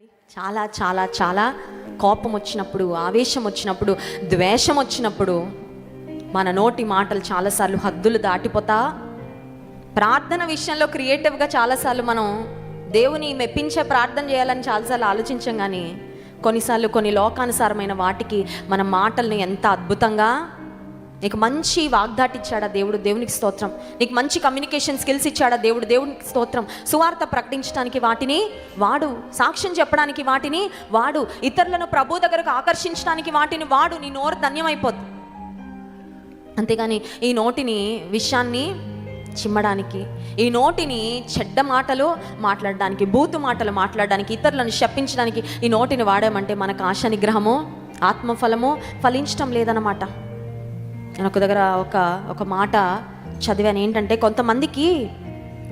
చాలా చాలా చాలా కోపం వచ్చినప్పుడు ఆవేశం వచ్చినప్పుడు ద్వేషం వచ్చినప్పుడు మన నోటి మాటలు చాలాసార్లు హద్దులు దాటిపోతా. ప్రార్థన విషయంలో క్రియేటివ్గా చాలాసార్లు మనం దేవుని మెప్పించే ప్రార్థన చేయాలని చాలాసార్లు ఆలోచించాం కానీ కొన్నిసార్లు కొన్ని లోకానుసారమైన వాటికి మన మాటల్ని ఎంత అద్భుతంగా నీకు మంచి వాగ్దాటి ఇచ్చాడా దేవుడు? దేవునికి స్తోత్రం. నీకు మంచి కమ్యూనికేషన్ స్కిల్స్ ఇచ్చాడా దేవుడు? దేవునికి స్తోత్రం. సువార్త ప్రకటించడానికి వాటిని వాడు సాక్ష్యం చెప్పడానికి వాటిని వాడు ఇతరులను ప్రభు దగ్గరకు ఆకర్షించడానికి వాటిని వాడు నీ నోరు ధన్యమైపోద్ది. అంతేగాని ఈ నోటిని విషయాన్ని చిమ్మడానికి ఈ నోటిని చెడ్డ మాటలు మాట్లాడడానికి బూతు మాటలు మాట్లాడడానికి ఇతరులను శప్పించడానికి ఈ నోటిని వాడామంటే మనకు ఆశ నిగ్రహము ఆత్మఫలము ఫలించటం లేదన్నమాట. నేను ఒక దగ్గర ఒక ఒక మాట చదివాను. ఏంటంటే కొంతమందికి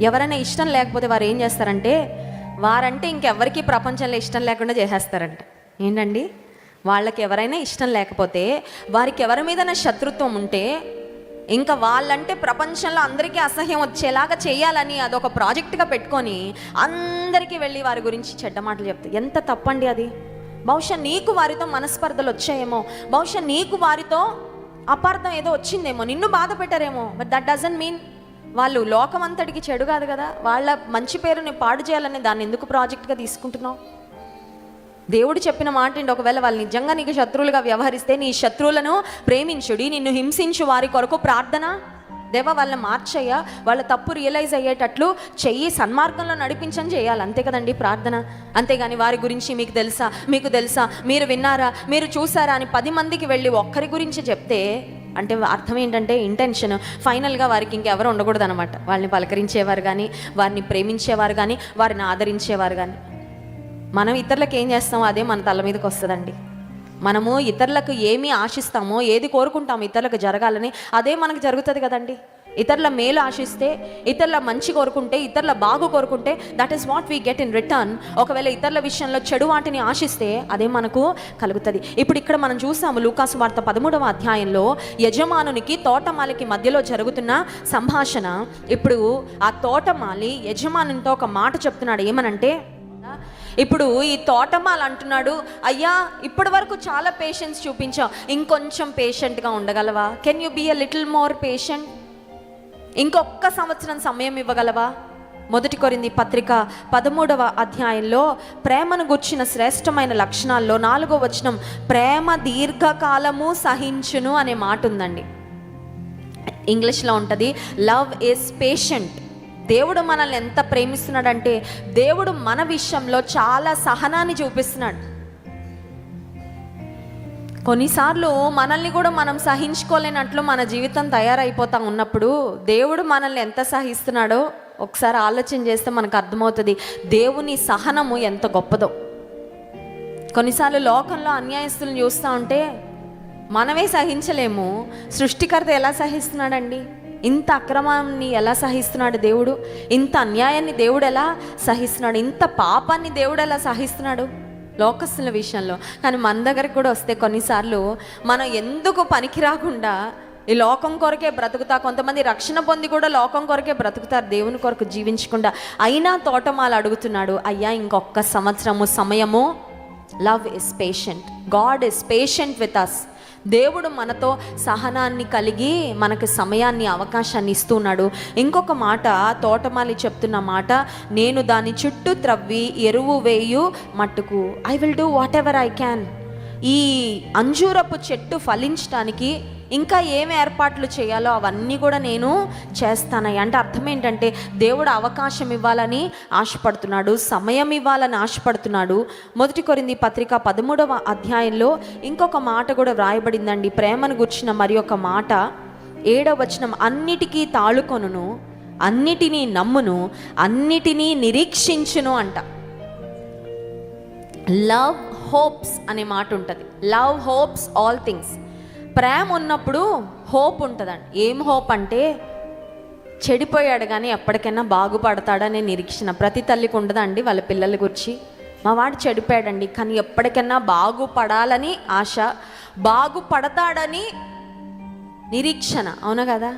ఎవరైనా ఇష్టం లేకపోతే వారు ఏం చేస్తారంటే వారంటే ఇంకెవరికి ప్రపంచంలో ఇష్టం లేకుండా చేసేస్తారంట. ఏంటండి? వాళ్ళకి ఎవరైనా ఇష్టం లేకపోతే వారికి ఎవరి మీద శత్రుత్వం ఉంటే ఇంకా వాళ్ళంటే ప్రపంచంలో అందరికీ అసహ్యం వచ్చేలాగా చేయాలని అదొక ప్రాజెక్ట్గా పెట్టుకొని అందరికీ వెళ్ళి వారి గురించి చెడ్డ మాటలు చెప్తాయి ఎంత తప్పండి అది? బహుశా నీకు వారితో మనస్పర్ధలు వచ్చాయేమో. బహుశా నీకు వారితో అపార్థం ఏదో వచ్చిందేమో నిన్ను బాధ పెట్టారేమో. బట్ దట్ డజంట్ మీన్ వాళ్ళు లోకం అంతటికి చెడు కాదు కదా. వాళ్ళ మంచి పేరుని పాడు చేయాలని దాన్ని ఎందుకు ప్రాజెక్ట్గా తీసుకుంటున్నావు? దేవుడు చెప్పిన మాట ఏంటి ఒకవేళ వాళ్ళు నిజంగా నీకు శత్రువులుగా వ్యవహరిస్తే నీ శత్రువులను ప్రేమించుడి నిన్ను హింసించు వారి కొరకు ప్రార్థన. దేవ వాళ్ళని మార్చయ్యా వాళ్ళ తప్పు రియలైజ్ అయ్యేటట్లు చెయ్యి సన్మార్గంలో నడిపించని చేయాలి. అంతే కదండి ప్రార్థన? అంతేగాని వారి గురించి మీకు తెలుసా? మీకు తెలుసా? మీరు విన్నారా? మీరు చూసారా అని పది మందికి వెళ్ళి ఒక్కరి గురించి చెప్తే అంటే అర్థం ఏంటంటే ఇంటెన్షన్ ఫైనల్గా వారికి ఇంకెవరు ఉండకూడదు అనమాట వాళ్ళని పలకరించేవారు కానీ వారిని ప్రేమించేవారు కానీ వారిని ఆదరించేవారు కానీ మనం ఇతరులకు ఏం చేస్తామో అదే మన తల మీదకి వస్తుందండి. మనము ఇతరులకు ఏమి ఆశిస్తామో ఏది కోరుకుంటామో ఇతరులకు జరగాలని అదే మనకు జరుగుతుంది కదండి. ఇతరుల మేలు ఆశిస్తే ఇతరుల మంచి కోరుకుంటే ఇతరుల బాగు కోరుకుంటే that is what we get in return ఒకవేళ ఇతరుల విషయంలో చెడు వాటిని ఆశిస్తే అదే మనకు కలుగుతుంది. ఇప్పుడు ఇక్కడ మనం చూసాము లూకాసు వార్త పదమూడవ అధ్యాయంలో యజమానునికి తోటమాలికి మధ్యలో జరుగుతున్న సంభాషణ. ఇప్పుడు ఆ తోటమాలి యజమానునితో ఒక మాట చెప్తున్నాడు. ఏమనంటే ఇప్పుడు ఈ తోటమాల అంటున్నాడు అయ్యా ఇప్పటి వరకు చాలా పేషెన్స్ చూపించావు. ఇంకొంచెం పేషెంట్గా ఉండగలవా? Can you be a little more patient ఇంకొక సంవత్సరం సమయం ఇవ్వగలవా? మొదటి కొరింది పత్రిక పదమూడవ అధ్యాయంలో ప్రేమను గుర్చిన శ్రేష్టమైన లక్షణాల్లో నాలుగో వచనం ప్రేమ దీర్ఘకాలము సహించును అనే మాట ఉందండి ఇంగ్లీష్లో ఉంటుంది లవ్ ఈస్ పేషెంట్ దేవుడు మనల్ని ఎంత ప్రేమిస్తున్నాడంటే దేవుడు మన విషయంలో చాలా సహనాన్ని చూపిస్తున్నాడు. కొన్నిసార్లు మనల్ని కూడా మనం సహించుకోలేనట్లు మన జీవితం తయారైపోతా ఉన్నప్పుడు దేవుడు మనల్ని ఎంత సహిస్తున్నాడో ఒకసారి ఆలోచన చేస్తే మనకు అర్థమవుతుంది దేవుని సహనము ఎంత గొప్పదో. కొన్నిసార్లు లోకంలో అన్యాయస్తులను చూస్తూ ఉంటే మనమే సహించలేము. సృష్టికర్త ఎలా సహిస్తున్నాడండి? ఇంత అక్రమాన్ని ఎలా సహిస్తున్నాడు దేవుడు? ఇంత అన్యాయాన్ని దేవుడు ఎలా సహిస్తున్నాడు? ఇంత పాపాన్ని దేవుడు ఎలా సహిస్తున్నాడు? లోకస్తుల విషయంలో. కానీ మన దగ్గరికి కూడా వస్తే కొన్నిసార్లు మనం ఎందుకు పనికి రాకుండా ఈ లోకం కొరకే బ్రతుకుతా కొంతమంది రక్షణ పొంది కూడా లోకం కొరకే బ్రతుకుతారు దేవుని కొరకు జీవించకుండా. అయినా తోటమాలు అడుగుతున్నాడు అయ్యా ఇంకొక సంవత్సరము సమయము. Love is patient God is patient with us దేవుడు మనతో సహనాన్ని కలిగి మనకు సమయాన్ని అవకాశాన్ని ఇస్తున్నాడు. ఇంకొక మాట తోటమాలి చెప్తున్న మాట నేను దాని చుట్టూ త్రవ్వి ఎరువు వేయు మట్టుకు. I will do whatever I can ఈ అంజూరపు చెట్టు ఫలించడానికి ఇంకా ఏం ఏర్పాట్లు చేయాలో అవన్నీ కూడా నేను చేస్తానయ్యా. అంటే అర్థం ఏంటంటే దేవుడు అవకాశం ఇవ్వాలని ఆశపడుతున్నాడు సమయం ఇవ్వాలని ఆశపడుతున్నాడు. మొదటి కొరింది పత్రిక పదమూడవ అధ్యాయంలో ఇంకొక మాట కూడా వ్రాయబడిందండి. ప్రేమను గుర్చిన మరి ఒక మాట ఏడవ వచనం అన్నిటికీ తాళుకొనును అన్నిటినీ నమ్మును అన్నిటినీ నిరీక్షించును అంట. లవ్ హోప్స్ అనే మాట ఉంటుంది. లవ్ హోప్స్ ఆల్ థింగ్స్ ప్రేమ ఉన్నప్పుడు హోప్ ఉంటుందండి. ఏం హోప్ అంటే చెడిపోయాడు కానీ ఎప్పటికైనా బాగుపడతాడనే నిరీక్షణ. ప్రతి తల్లికి ఉండదండి వాళ్ళ పిల్లల గురించి. మా వాడు చెడిపోయాడండి. కానీ ఎప్పటికైనా బాగుపడాలని ఆశ బాగుపడతాడని నిరీక్షణ. అవునా కదా?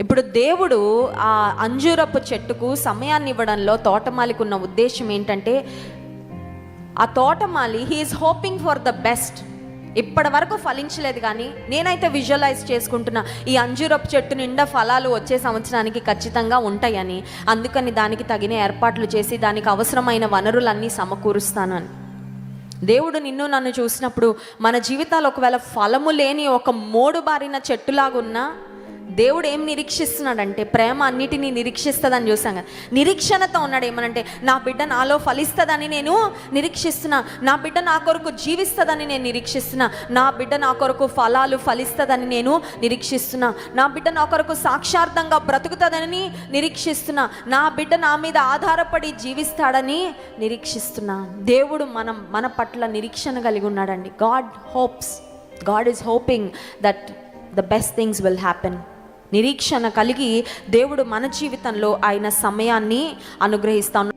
ఇప్పుడు దేవుడు ఆ అంజూరపు చెట్టుకు సమయాన్ని ఇవ్వడంలో తోటమాలికి ఉన్న ఉద్దేశం ఏంటంటే ఆ తోటమాలి he is hoping for the best ఇప్పటి వరకు ఫలించలేదు కానీ నేనైతే విజువలైజ్ చేసుకుంటున్నా ఈ అంజూరపు చెట్టు నిండా ఫలాలు వచ్చే సంవత్సరానికి ఖచ్చితంగా ఉంటాయని. అందుకని దానికి తగిన ఏర్పాట్లు చేసి దానికి అవసరమైన వనరులన్నీ సమకూరుస్తానని. దేవుడు నిన్ను నన్ను చూసినప్పుడు మన జీవితాలు ఒకవేళ ఫలము లేని ఒక మోడు బారిన చెట్టులాగున్నా దేవుడు ఏం నిరీక్షిస్తున్నాడంటే ప్రేమ అన్నిటినీ నిరీక్షిస్తుందని చూసాం కదా. నిరీక్షణతో ఉన్నాడు ఏమనంటే నా బిడ్డ నాలో ఫలిస్తుందని నేను నిరీక్షిస్తున్నా. నా బిడ్డ నా కొరకు జీవిస్తుందని నేను నిరీక్షిస్తున్నా. నా బిడ్డ నా కొరకు ఫలాలు ఫలిస్తుందని నేను నిరీక్షిస్తున్నా. నా బిడ్డ నా కొరకు సాక్షార్థంగా బ్రతుకుతుందని నిరీక్షిస్తున్నా. నా బిడ్డ నా మీద ఆధారపడి జీవిస్తాడని నిరీక్షిస్తున్నా. దేవుడు మనం మన పట్ల నిరీక్షణ కలిగి ఉన్నాడండి. God hopes God is hoping that the best things will happen. నిరీక్షణ కలిగి దేవుడు మన జీవితంలో ఆయన సమయాన్ని అనుగ్రహిస్తాను.